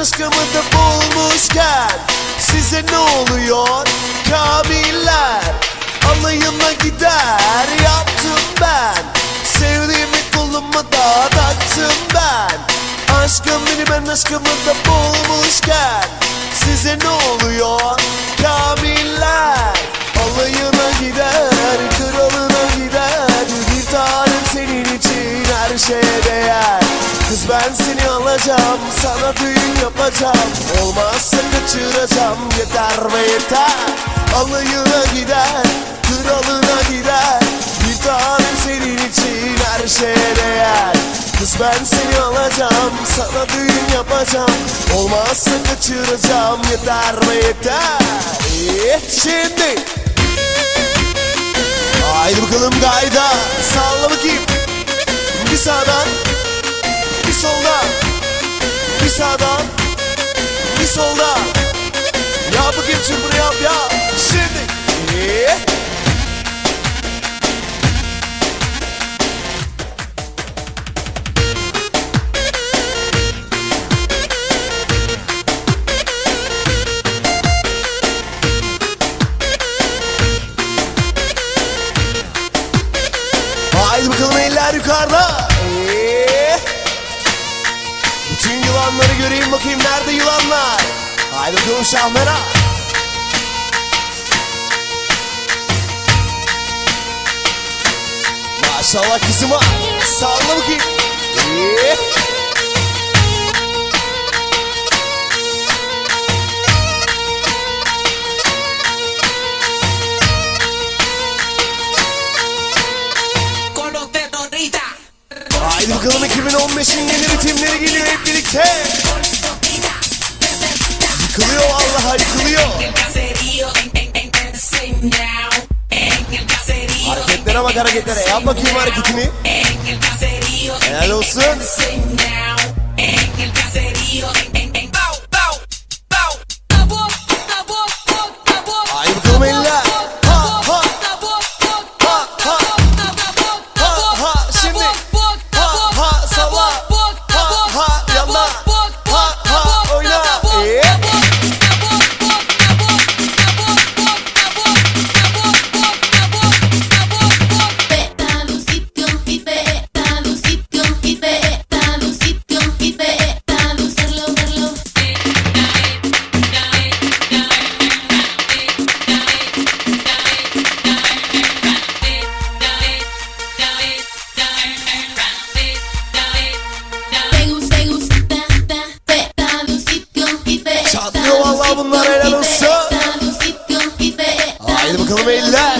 aşkımı da bulmuşken Size ne oluyor? Kamiller Alayına gider Yaptım ben Sevdiğimi koluma da taktım ben Aşkım benim ben aşkımı da bulmuşken Size ne oluyor? Kamiller Alayına gider, kralına gider Bir tanem senin için her şeye değer Kız ben seni alacağım, sana düğün yapacağım. Olmazsa kaçıracağım, yeter ve yeter. Alayına gider, kralına gider. Bir tanem senin için her şeye değer. Kız ben seni alacağım, sana düğün yapacağım. Olmazsa kaçıracağım, yeter ve yeter. Eh, Şimdi. Haydi bakalım gayda Salla bakayım. Bir sağdan sağdan Bir soldan Yap bakayım çırpını yap ya Şimdi Eh. Bakalım şahmera. Maşallah kızıma. Salla bakayım. Haydi bakalım 2015'in yeni ritimleri geliyor hep birlikte. En el caserío. Hareketlere bak hareketlere. Yap bakayım hareketini. Helal olsun. Patlıyor vallahi bunlar helal olsun. Haydi bakalım eller.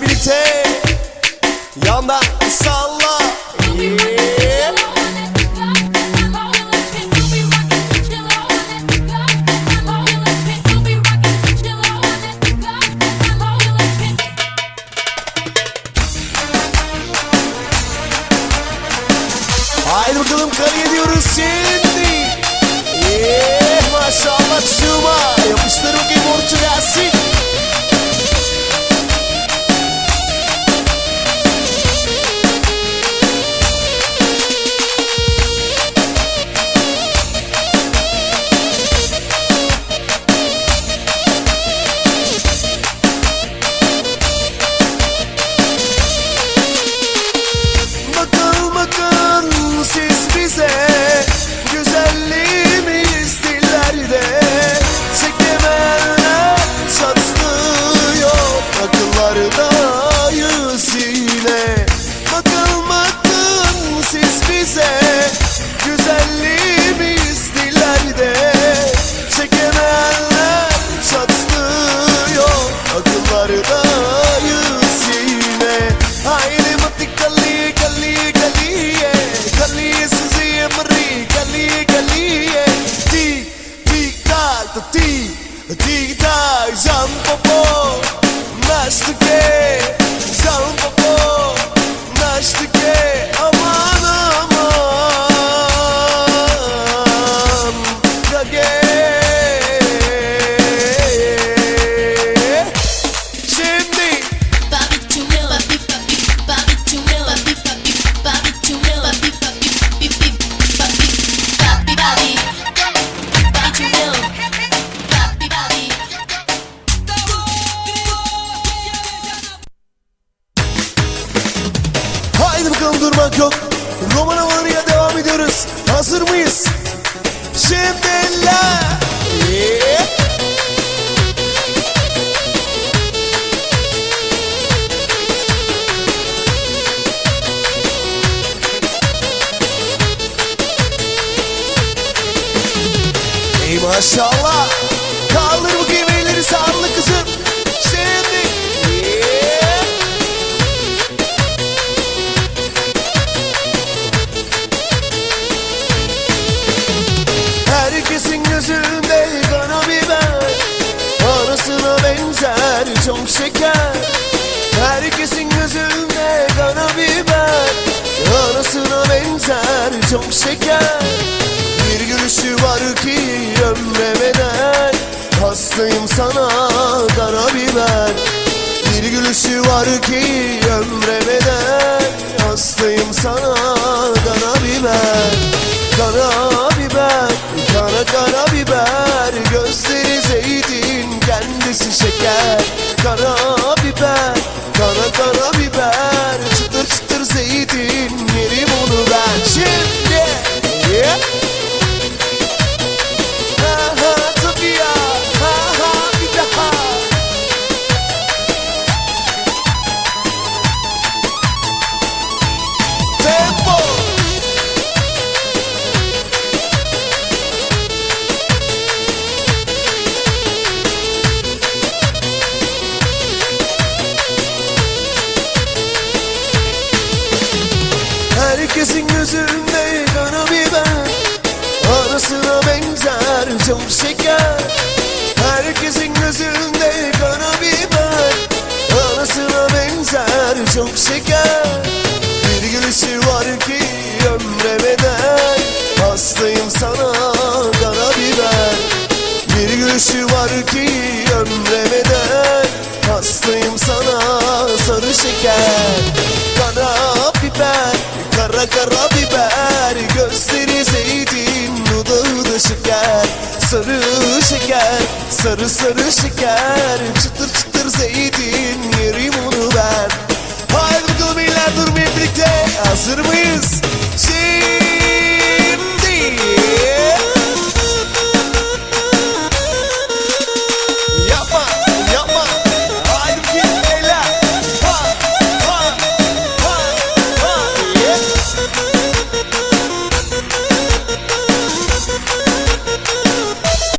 Birlikte. Yandan durmak yok. Roman havalarıyla devam ediyoruz. Hazır mıyız? Şimdi. Yeah. Ey maşallah. Kaldır bakayım elleri sağlıklı kızım. Anasına benzer çok şeker. Herkesin gözünde kana biber Anasına benzer çok şeker. Bir gülüşü var ki ömremeden. Hastayım sana karabiber. Bir gülüşü var ki ömremeden. Hastayım sana karabiber. Karabiber, kendisi şeker Herkesin gözünde kara biber Arasına benzer çok şeker. Herkesin gözünde kara biber Arasına benzer çok şeker. Bir gülüşü var ki ömremeden Hastayım sana kara biber Bir gülüşü var ki ömremeden Hastayım sana sarı şeker kara biber Kara kara biber. Gözleri zeytin Dudağı da şeker. Sarı şeker Sarı sarı şeker. Çıtır çıtır zeytin Yerim onu ben. Haydi bakalım iyiler dur birlikte.